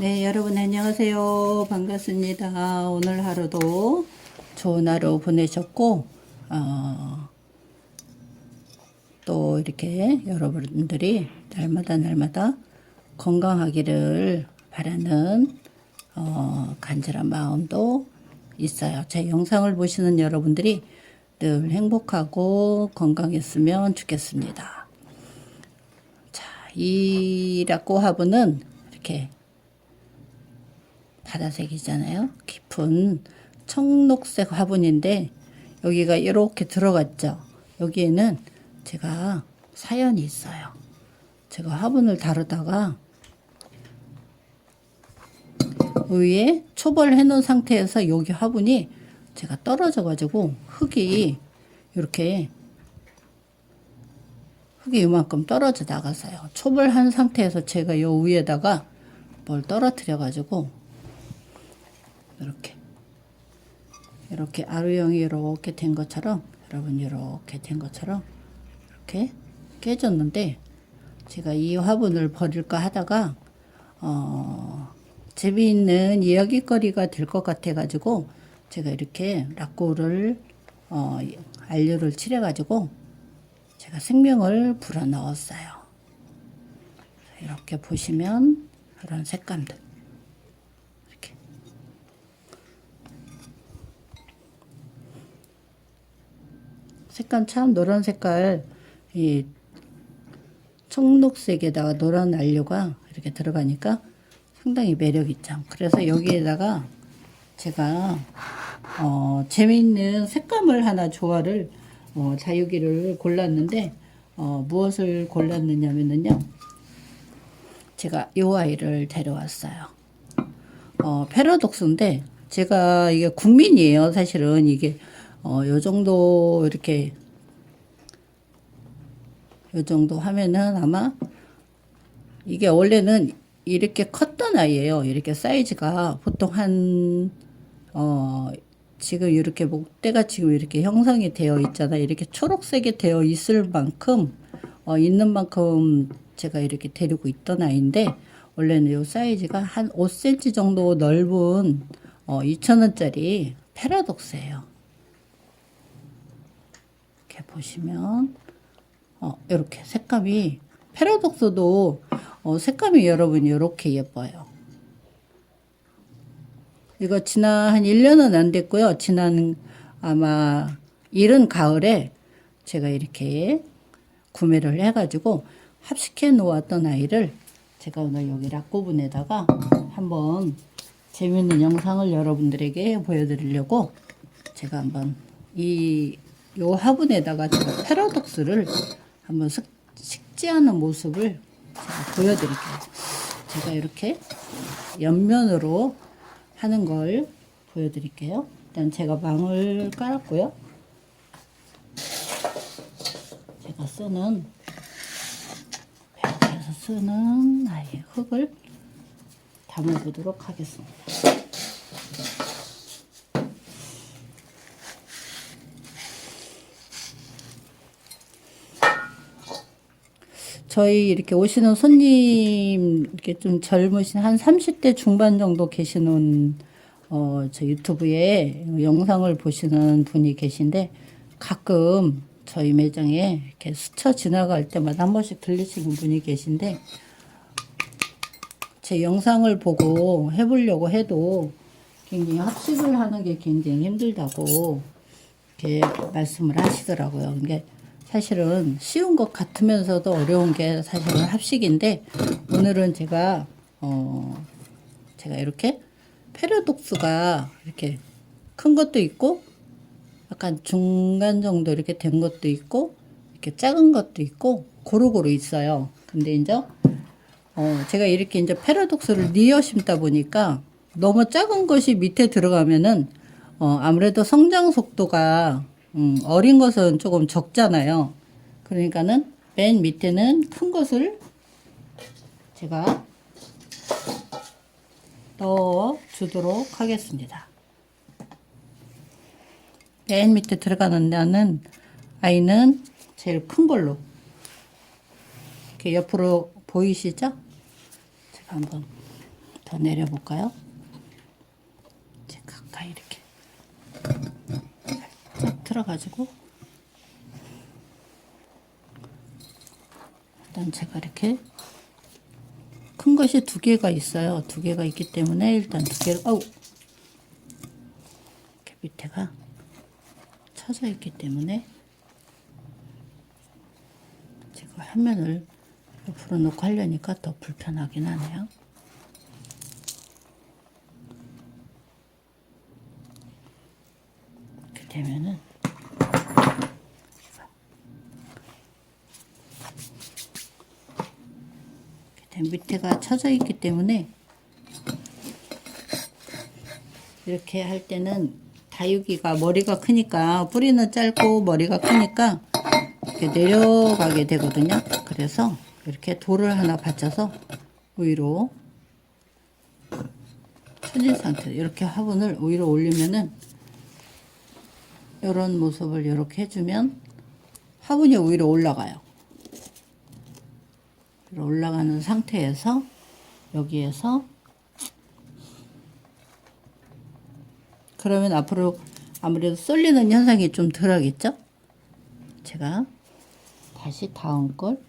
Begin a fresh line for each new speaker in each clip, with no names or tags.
네, 여러분 안녕하세요. 반갑습니다. 오늘 하루도 좋은 하루 보내셨고, 어, 또 이렇게 여러분들이 날마다 날마다 건강하기를 바라는 어, 간절한 마음도 있어요. 제 영상을 보시는 여러분들이 늘 행복하고 건강했으면 좋겠습니다. 자, 이 라꼬 화분은 이렇게 바다색이잖아요. 깊은 청록색 화분인데 여기가 이렇게 들어갔죠. 여기에는 제가 사연이 있어요. 제가 화분을 다루다가 위에 초벌 해 놓은 상태에서 여기 화분이 제가 떨어져 가지고 흙이 이렇게 흙이 이만큼 떨어져 나갔어요. 초벌한 상태에서 제가 요 위에다가 뭘 떨어뜨려 가지고 이렇게 이렇게 아루형이 이렇게 된 것처럼 여러분 이렇게 된 것처럼 이렇게 깨졌는데 제가 이 화분을 버릴까 하다가 어 재미있는 이야기거리가 될 것 같아 가지고 제가 이렇게 라꼬를 어 안료를 칠해 가지고 제가 생명을 불어 넣었어요. 이렇게 보시면 이런 색감들 이렇게 색감 참 노란 색깔 이 청록색에다가 노란 안료가 이렇게 들어가니까 상당히 매력 있죠. 그래서 여기에다가 제가 어, 재미있는 색감을 하나 조화를 어, 자유기를 골랐는데 어, 무엇을 골랐느냐면요. 제가 이 아이를 데려왔어요. 어, 패러독스인데 제가 이게 국민이에요. 사실은 이게 어, 요 정도 이렇게 요 정도 하면은 아마 이게 원래는 이렇게 컸던 아이예요. 이렇게 사이즈가 보통 한 어, 지금 이렇게 목대가 지금 이렇게 형성이 되어 있잖아요. 이렇게 초록색이 되어 있을 만큼 어, 있는 만큼 제가 이렇게 데리고 있던 아이인데 원래는 요 사이즈가 한 5cm 정도 넓은 어, 2,000원짜리 패러독스예요. 이렇게 보시면 어, 이렇게 색감이 패러독스도 어, 색감이 여러분 이렇게 예뻐요. 이거 지난 한 1년은 안 됐고요. 지난 아마 이른 가을에 제가 이렇게 구매를 해가지고 합식해 놓았던 아이를 제가 오늘 여기 락고분에다가 한번 재밌는 영상을 여러분들에게 보여드리려고 제가 한번 이 요 화분에다가 제가 패러독스를 한번 식, 식지하는 모습을 제가 보여드릴게요. 제가 이렇게 옆면으로 하는 걸 보여드릴게요. 일단 제가 망을 깔았고요. 제가 쓰는 배에서 쓰는 아예 흙을 담아보도록 하겠습니다. 저희 이렇게 오시는 손님 이렇게 좀 젊으신 한 30대 중반 정도 계시는 어, 저 유튜브에 영상을 보시는 분이 계신데 가끔 저희 매장에 이렇게 스쳐 지나갈 때마다 한 번씩 들리시는 분이 계신데 제 영상을 보고 해보려고 해도 굉장히 합식을 하는 게 굉장히 힘들다고 이렇게 말씀을 하시더라고요. 이게 사실은 쉬운 것 같으면서도 어려운 게 사실은 합식인데 오늘은 제가 어 제가 이렇게 페르독스가 이렇게 큰 것도 있고 약간 중간 정도 이렇게 된 것도 있고 이렇게 작은 것도 있고 고루고루 있어요. 근데 이제 어 제가 이렇게 이제 페르독스를 니어 심다 보니까 너무 작은 것이 밑에 들어가면은 어 아무래도 성장 속도가 음, 어린 것은 조금 적잖아요. 그러니까는 맨 밑에는 큰 것을 제가 넣어 주도록 하겠습니다. 맨 밑에 들어가는 데는 아이는 제일 큰 걸로 이렇게 옆으로 보이시죠? 제가 한번 더 내려볼까요? 이제 가까이 이렇게 살짝 들어가지고 일단 제가 이렇게 큰 것이 두 개가 있어요. 두 개가 있기 때문에 일단 두 개를 아우 이렇게 밑에가 쳐져 있기 때문에 제가 화면을 옆으로 놓고 하려니까 더 불편하긴 하네요. 이렇게 되면은 이렇게 된 밑에가 쳐져 있기 때문에 이렇게 할 때는 다육이가 머리가 크니까 뿌리는 짧고 머리가 크니까 이렇게 내려가게 되거든요. 그래서 이렇게 돌을 하나 받쳐서 위로 쳐진 상태로 이렇게 화분을 위로 올리면은 이런 모습을 이렇게 해주면 화분이 위로 올라가요. 올라가는 상태에서 여기에서 그러면 앞으로 아무래도 쏠리는 현상이 좀 덜하겠죠? 제가 다시 다음 걸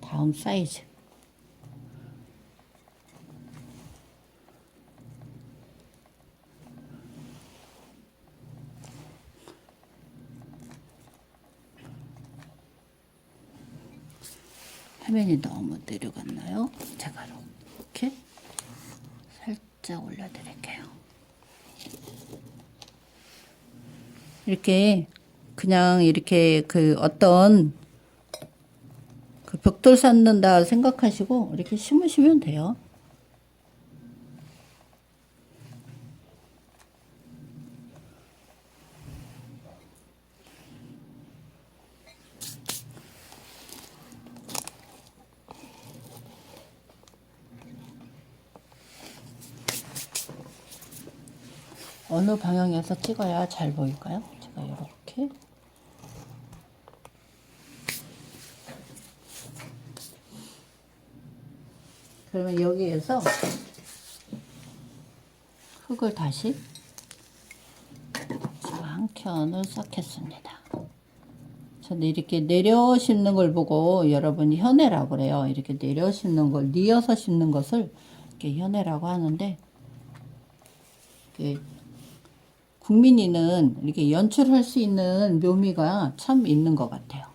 다음 사이즈 화면이 너무 내려갔나요? 제가 이렇게 살짝 올려드릴게요. 이렇게 그냥 이렇게 그 어떤 그 벽돌 쌓는다 생각하시고 이렇게 심으시면 돼요. 어느 방향에서 찍어야 잘 보일까요? 제가 이렇게 그러면 여기에서 흙을 다시 한 켠을 쌓겠습니다. 저는 이렇게 내려 심는 걸 보고 여러분이 현해라고 그래요. 이렇게 내려 심는 걸, 뉘어서 심는 것을 이렇게 현해라고 하는데, 이렇게 국민이는 이렇게 연출할 수 있는 묘미가 참 있는 것 같아요.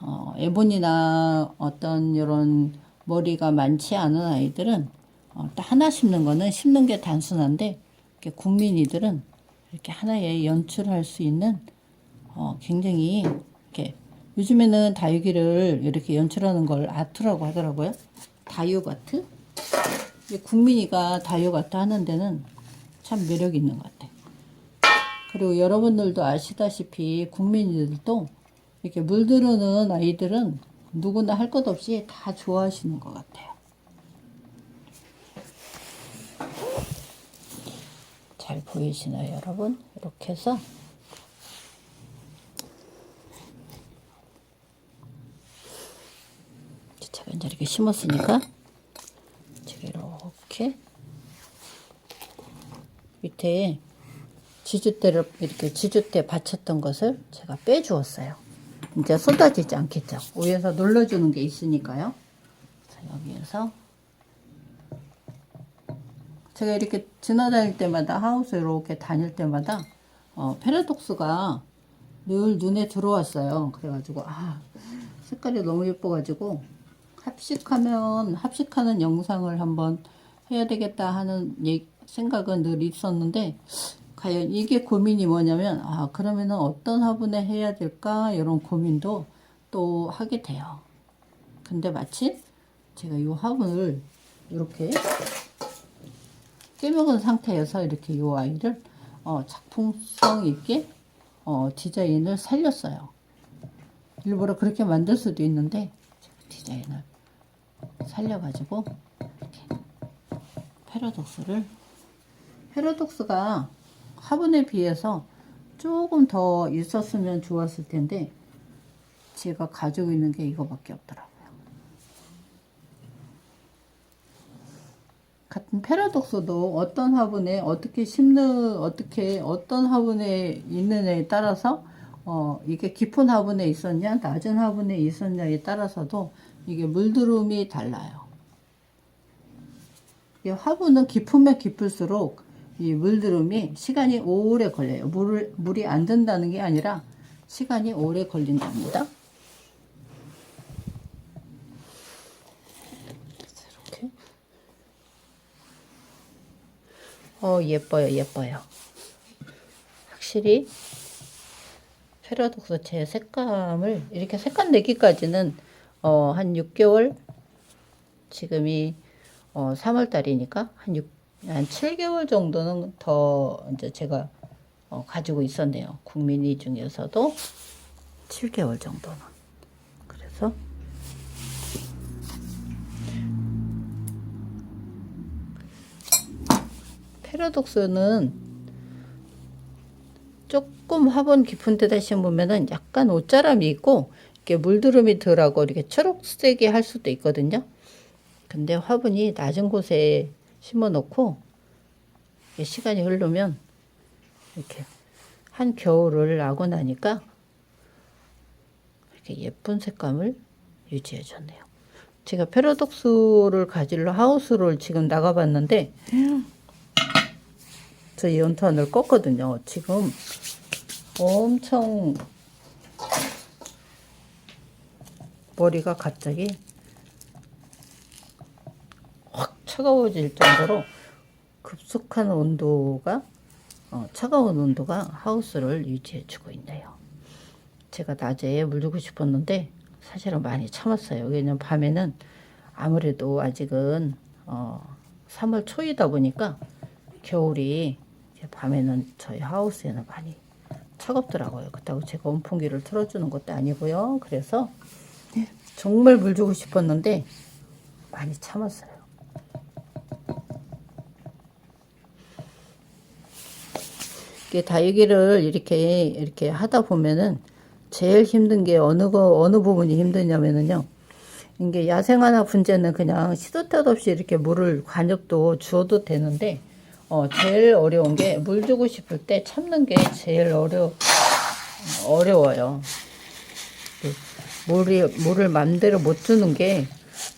어, 에본이나 어떤 이런 머리가 많지 않은 아이들은 어, 딱 하나 심는 거는 심는 게 단순한데 이렇게 국민이들은 이렇게 하나에 연출할 수 있는 어, 굉장히 이렇게 요즘에는 다육이를 이렇게 연출하는 걸 아트라고 하더라고요. 다육 아트? 이 국민이가 다육 아트 하는 데는 참 매력 있는 것 같아요. 그리고 여러분들도 아시다시피 국민들도 이렇게 물들어는 아이들은 누구나 할 것 없이 다 좋아하시는 것 같아요. 잘 보이시나요, 여러분? 이렇게 해서 제가 이제 이렇게 심었으니까 제가 이렇게 밑에 지주대를 이렇게 지주대 받쳤던 것을 제가 빼주었어요. 이제 쏟아지지 않겠죠. 위에서 눌러주는 게 있으니까요. 자, 여기에서 제가 이렇게 지나다닐 때마다 하우스 이렇게 다닐 때마다 어, 페라독스가 늘 눈에 들어왔어요. 그래가지고 아 색깔이 너무 예뻐가지고 합식하면 합식하는 영상을 한번 해야 되겠다 하는 예- 생각은 늘 있었는데 과연 이게 고민이 뭐냐면 아 그러면은 어떤 화분에 해야 될까 이런 고민도 또 하게 돼요. 근데 마침 제가 이 화분을 이렇게 깨먹은 상태에서 이렇게 이 아이를 어, 작품성 있게 어, 디자인을 살렸어요. 일부러 그렇게 만들 수도 있는데 디자인을 살려가지고 이렇게 패러독스를 패러독스가 화분에 비해서 조금 더 있었으면 좋았을 텐데 제가 가지고 있는 게 이거밖에 없더라고요. 같은 패러독스도 어떤 화분에 어떻게 심는 어떻게 어떤 화분에 있느냐에 따라서 어 이게 깊은 화분에 있었냐 낮은 화분에 있었냐에 따라서도 이게 물들음이 달라요. 이 화분은 깊으면 깊을수록 이 물들음이 시간이 오래 걸려요. 물을 물이 안 든다는 게 아니라 시간이 오래 걸린답니다. 이렇게 어 예뻐요 예뻐요 확실히 패러독스 제 색감을 이렇게 색감 내기까지는 어, 한 6개월 지금이 어, 3월 달이니까 한 6, 한 7개월 정도는 더 이제 제가 어, 가지고 있었네요. 국민이 중에서도 7개월 정도는. 그래서 패러독스는 조금 화분 깊은 데다 심으면은 약간 옷자람이 있고 이렇게 물두름이 덜하고 이렇게 초록색이 할 수도 있거든요. 근데 화분이 낮은 곳에 심어 놓고 시간이 흐르면 이렇게 한 겨울을 나고 나니까 이렇게 예쁜 색감을 유지해 줬네요. 제가 패러독스를 가지러 하우스를 지금 나가봤는데 저 연탄을 껐거든요. 지금 엄청 머리가 갑자기 확 차가워질 정도로 급속한 온도가 어, 차가운 온도가 하우스를 유지해 주고 있네요. 제가 낮에 물 주고 싶었는데 사실은 많이 참았어요. 왜냐면 밤에는 아무래도 아직은 어, 3월 초이다 보니까 겨울이 밤에는 저희 하우스에는 많이 차갑더라고요. 그렇다고 제가 온풍기를 틀어주는 것도 아니고요. 그래서 정말 물 주고 싶었는데 많이 참았어요. 이게 다육이를 이렇게 이렇게 하다 보면은 제일 힘든 게 어느 거 어느 부분이 힘드냐면은요. 이게 야생화나 분재는 그냥 시도 때도 없이 이렇게 물을 관엽도 주어도 되는데 어 제일 어려운 게 물 주고 싶을 때 참는 게 제일 어려 어려워요. 그 물이 물을 맘대로 못 주는 게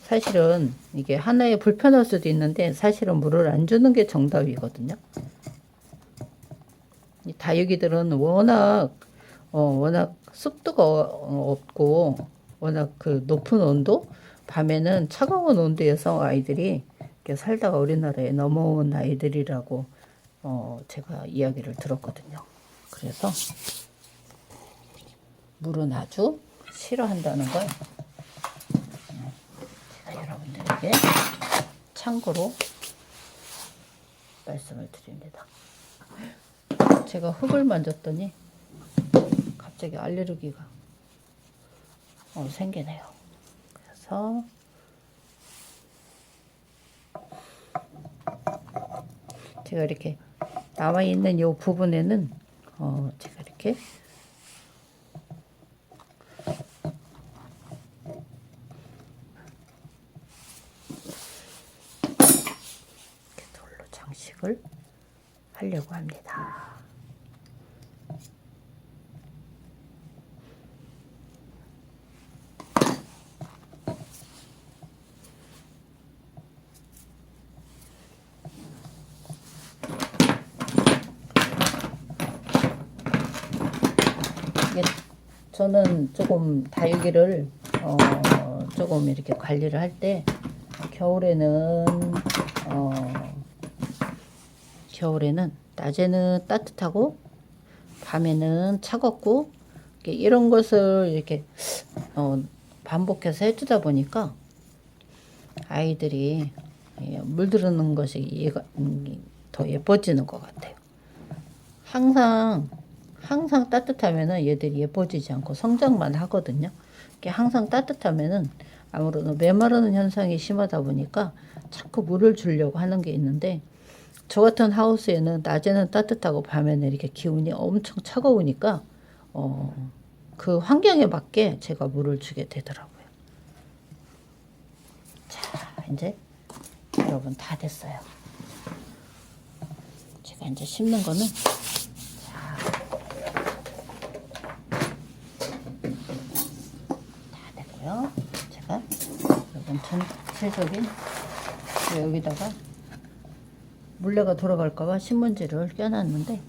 사실은 이게 하나의 불편할 수도 있는데 사실은 물을 안 주는 게 정답이거든요. 이 다육이들은 워낙 어, 워낙 습도가 어- 없고 워낙 그 높은 온도 밤에는 차가운 온도에서 아이들이 이렇게 살다가 우리나라에 넘어온 아이들이라고 어, 제가 이야기를 들었거든요. 그래서 물은 아주 싫어한다는 걸 제가 여러분들에게 참고로 말씀을 드립니다. 제가 흙을 만졌더니 갑자기 알레르기가 어, 생기네요. 그래서 제가 이렇게 나와 있는 이 부분에는 어, 제가 이렇게 이렇게 돌로 장식을 하려고 합니다. 이게 저는 조금 다육이를 어 조금 이렇게 관리를 할 때 겨울에는 어 겨울에는 낮에는 따뜻하고 밤에는 차갑고 이런 것을 이렇게 어 반복해서 해주다 보니까 아이들이 예, 물들어는 것이 음, 더 예뻐지는 것 같아요. 항상 항상 따뜻하면은 얘들이 예뻐지지 않고 성장만 하거든요. 이게 항상 따뜻하면은 아무래도 메마르는 현상이 심하다 보니까 자꾸 물을 주려고 하는 게 있는데 저 같은 하우스에는 낮에는 따뜻하고 밤에는 이렇게 기온이 엄청 차가우니까 어, 그 환경에 맞게 제가 물을 주게 되더라고요. 자, 이제 여러분 다 됐어요. 제가 이제 심는 거는 자, 다 됐고요. 제가 여러분 전체적인 여기다가 물레가 돌아갈까봐 신문지를 껴놨는데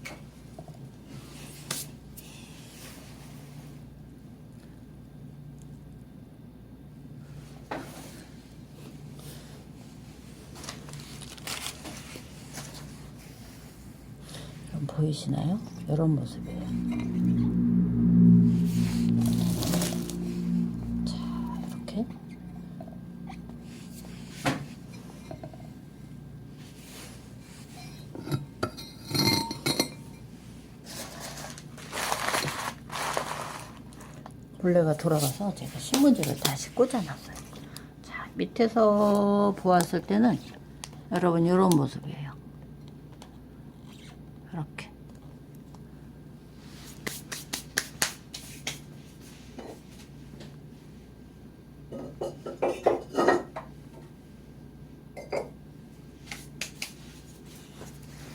보이시나요? 이런 모습이에요. 물레가 돌아가서 제가 신문지를 다시 꽂아놨어요. 자, 밑에서 보았을 때는 여러분 이런 모습이에요. 이렇게.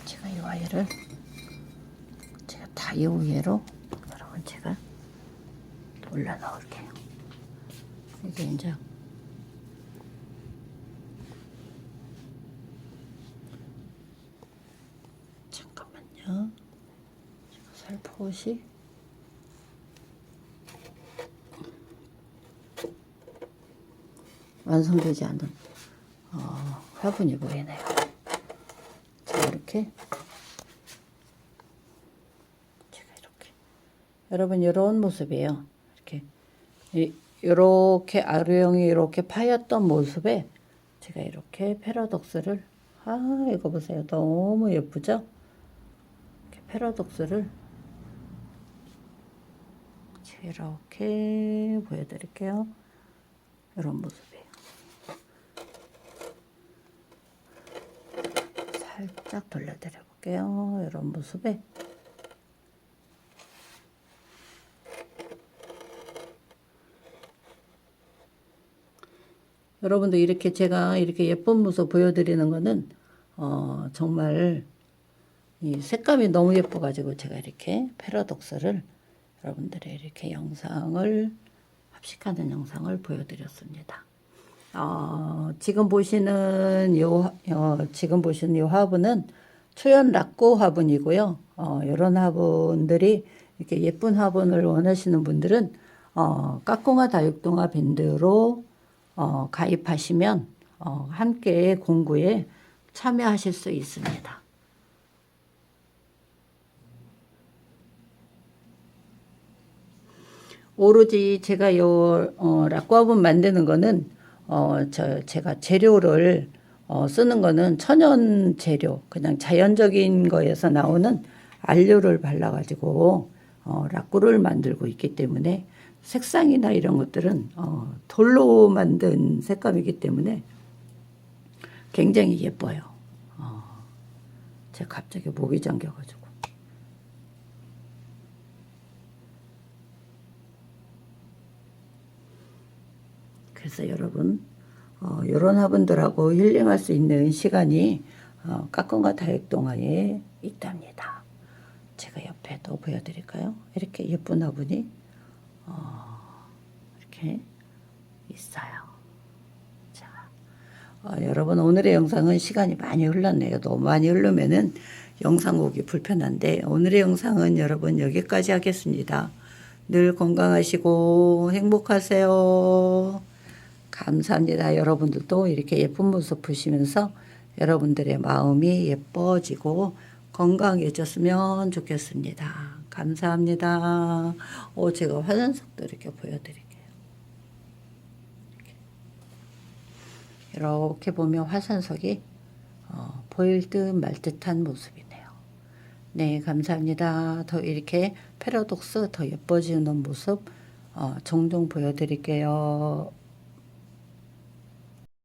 제가 이 와이를 제가 다 이 위에로 여러분 제가 올려 넣을게요. 이게 이제 잠깐만요. 제가 살포시 완성되지 않은 어, 화분이 보이네요. 자 이렇게 제가 이렇게 여러분 이런 모습이에요. 이렇게 이, 이렇게 아루형이 이렇게 파였던 모습에 제가 이렇게 패러독스를 아 이거 보세요 너무 예쁘죠? 이렇게 패러독스를 이렇게 보여드릴게요. 이런 모습이에요. 살짝 돌려드려 볼게요. 이런 모습에 여러분도 이렇게 제가 이렇게 예쁜 모습 보여드리는 거는 어, 정말 이 색감이 너무 예뻐가지고 제가 이렇게 패러독스를 여러분들의 이렇게 영상을 합식하는 영상을 보여드렸습니다. 어, 지금 보시는 요 어, 지금 보시는 요 화분은 초연 락고 화분이고요. 어, 이런 화분들이 이렇게 예쁜 화분을 원하시는 분들은 어, 까꿍아 다육동화 밴드로 어, 가입하시면 어, 함께 공구에 참여하실 수 있습니다. 오로지 제가 요 어, 락과분 만드는 거는 어, 저 제가 재료를 어, 쓰는 거는 천연 재료 그냥 자연적인 거에서 나오는 안료를 발라가지고 어, 락구를 만들고 있기 때문에 색상이나 이런 것들은 어, 돌로 만든 색감이기 때문에 굉장히 예뻐요. 어, 제가 갑자기 목이 잠겨가지고. 그래서 여러분 어, 이런 화분들하고 힐링할 수 있는 시간이 어, 까꿍과 다육 동화에 있답니다. 제가 옆에도 보여드릴까요? 이렇게 예쁜 화분이 어, 이렇게 있어요. 자, 어, 여러분 오늘의 영상은 시간이 많이 흘렀네요. 너무 많이 흐르면은 영상 보기 불편한데 오늘의 영상은 여러분 여기까지 하겠습니다. 늘 건강하시고 행복하세요. 감사합니다. 여러분들도 이렇게 예쁜 모습 보시면서 여러분들의 마음이 예뻐지고 건강해졌으면 좋겠습니다. 감사합니다. 오, 제가 화산석도 이렇게 보여드릴게요. 이렇게, 이렇게 보면 화산석이 어, 보일 듯 말 듯한 모습이네요. 네, 감사합니다. 더 이렇게 패러독스 더 예뻐지는 모습 어, 종종 보여드릴게요.